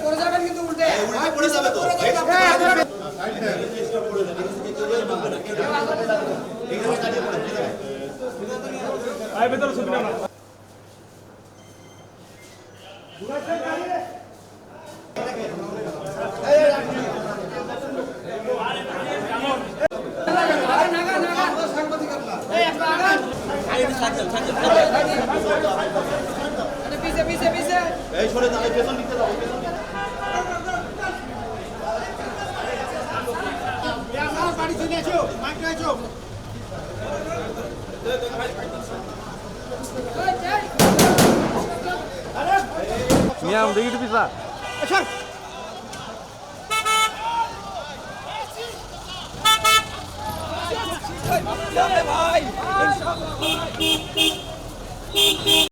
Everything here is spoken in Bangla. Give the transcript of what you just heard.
পড়ে যাবেন কিন্তু উল্টে পড়ে যাবে তো এই সরে যাবে পেছন দিতে যাবে পেছন দিকে। বাড়ি চলে এসো মাইক মিয়া দেখি একটু পিছা ভাই।